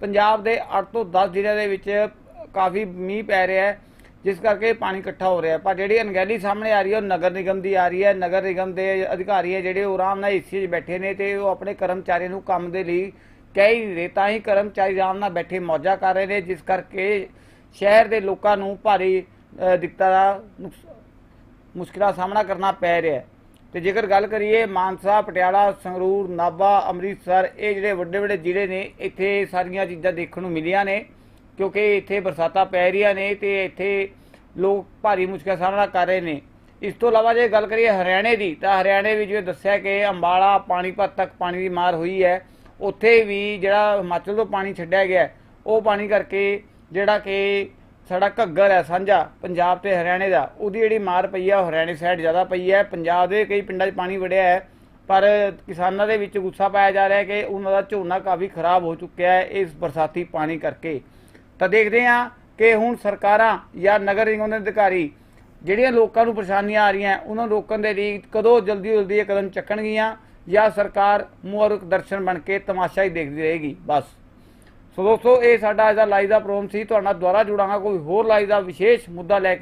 ਪੰਜਾਬ ਦੇ 8 ਤੋਂ 10 ਜ਼ਿਲ੍ਹਿਆਂ ਦੇ ਵਿੱਚ ਕਾਫੀ ਮੀਂਹ ਪੈ ਰਿਹਾ ਹੈ, ਜਿਸ ਕਰਕੇ ਪਾਣੀ ਇਕੱਠਾ ਹੋ ਰਿਹਾ ਪਰ ਜਿਹੜੀ ਅਣਗਹਿਲੀ ਸਾਹਮਣੇ ਆ ਰਹੀ ਹੈ, ਉਹ ਨਗਰ ਨਿਗਮ ਦੀ ਆ ਰਹੀ ਹੈ। ਨਗਰ ਨਿਗਮ ਦੇ ਅਧਿਕਾਰੀ ਹੈ ਜਿਹੜੇ, ਉਹ ਆਰਾਮ ਨਾਲ ਏਸੀ 'ਚ ਬੈਠੇ ਨੇ ਤੇ ਉਹ ਆਪਣੇ ਕਰਮਚਾਰੀਆਂ ਨੂੰ ਕੰਮ ਦੇ ਲਈ ਕਹਿ ਹੀ ਨਹੀਂ ਰਹੇ। ਤਾਂ ਹੀ ਕਰਮਚਾਰੀ ਆਰਾਮ ਨਾਲ ਬੈਠੇ ਮੌਜਾਂ ਕਰ ਰਹੇ ਨੇ, ਜਿਸ ਕਰਕੇ ਸ਼ਹਿਰ ਦੇ ਲੋਕਾਂ ਨੂੰ ਭਾਰੀ ਦਿੱਕਤਾਂ ਦਾ ਨੁਕਸ- ਮੁਸ਼ਕਿਲਾਂ ਦਾ ਸਾਹਮਣਾ ਕਰਨਾ ਪੈ ਰਿਹਾ ਹੈ। ਤੇ ਜੇਕਰ ਗੱਲ ਕਰੀਏ ਮਾਨਸਾ, ਪਟਿਆਲਾ, ਸੰਗਰੂਰ, ਨਾਭਾ, ਅੰਮ੍ਰਿਤਸਰ, ਇਹ ਜਿਹੜੇ ਵੱਡੇ ਵੱਡੇ ਜ਼ਿਲ੍ਹੇ ਨੇ, ਇੱਥੇ ਸਾਰੀਆਂ ਚੀਜ਼ਾਂ ਦੇਖਣ ਨੂੰ ਮਿਲੀਆਂ ਨੇ, ਕਿਉਂਕਿ ਇੱਥੇ ਬਰਸਾਤਾਂ ਪੈ ਰਹੀਆਂ ਨੇ ਤੇ ਇੱਥੇ ਲੋਕ ਭਾਰੀ ਮੁਸ਼ਕਿਲਾਂ ਦਾ ਸਾਹਮਣਾ ਕਰ ਰਹੇ ਨੇ। ਇਸ ਤੋਂ ਇਲਾਵਾ ਜੇ ਗੱਲ ਕਰੀਏ ਹਰਿਆਣੇ ਦੀ, ਤਾਂ ਹਰਿਆਣੇ ਵਿੱਚ ਜਿਵੇਂ ਦੱਸਿਆ ਕਿ ਅੰਬਾਲਾ ਪਾਣੀਪਤ ਤੱਕ ਪਾਣੀ ਦੀ ਮਾਰ ਹੋਈ ਹੈ। ਉੱਥੇ ਵੀ ਜਿਹੜਾ ਹਿਮਾਚਲ ਤੋਂ ਪਾਣੀ ਛੱਡਿਆ ਗਿਆ, ਉਹ ਪਾਣੀ ਕਰਕੇ ਜਿਹੜਾ ਕਿ ਸਾਡਾ ਘੱਗਰ ਹੈ, ਸਾਂਝਾ, ਪੰਜਾਬ ਤੇ ਹਰਿਆਣੇ ਦਾ। ਉਹਦੀ ਜਿਹੜੀ ਮਾਰ ਪਈ ਹੈ ਉਹ ਹਰਿਆਣੇ ਸਾਈਡ ਜ਼ਿਆਦਾ ਪਈ ਹੈ। ਪੰਜਾਬ ਦੇ ਕਈ ਪਿੰਡਾਂ 'ਚ ਪਾਣੀ ਵੜਿਆ ਹੈ, ਪਰ ਕਿਸਾਨਾਂ ਦੇ ਵਿੱਚ ਗੁੱਸਾ ਪਾਇਆ ਜਾ ਰਿਹਾ ਕਿ ਉਹਨਾਂ ਦਾ ਝੋਨਾ ਕਾਫੀ ਖਰਾਬ ਹੋ ਚੁੱਕਿਆ ਹੈ ਇਸ ਬਰਸਾਤੀ ਪਾਣੀ ਕਰਕੇ। ਤਾਂ ਦੇਖਦੇ ਹਾਂ ਕਿ ਹੁਣ ਸਰਕਾਰਾਂ ਜਾਂ ਨਗਰ ਨਿਗਮ ਦੇ ਅਧਿਕਾਰੀ ਜਿਹੜੀਆਂ ਲੋਕਾਂ ਨੂੰ ਪਰੇਸ਼ਾਨੀਆਂ ਆ ਰਹੀਆਂ, ਉਹਨਾਂ ਨੂੰ ਰੋਕਣ ਦੇ ਲਈ ਕਦੋਂ ਜਲਦੀ ਜਲਦੀ ਇਹ ਕਦਮ ਚੱਕਣਗੀਆਂ ਜਾਂ ਸਰਕਾਰ ਮੂਹਰਕ ਦਰਸ਼ਨ ਬਣ ਕੇ ਤਮਾਸ਼ਾ ਹੀ ਦੇਖਦੀ ਰਹੇਗੀ, ਬਸ। ਸੋ ਦੋਸਤੋ, ਇਹ ਸਾਡਾ ਅੱਜ ਦਾ ਲਾਈਵ ਦਾ ਪ੍ਰੋਗਰਾਮ ਸੀ। ਤੁਹਾਡਾ ਦੁਆਰਾ ਜੁੜਾਂਗਾ। ਕੋਈ ਹੋਰ ਲਾਈਵ ਦਾ ਵਿਸ਼ੇਸ਼ ਮੁੱਦਾ ਲੈ ਕੇ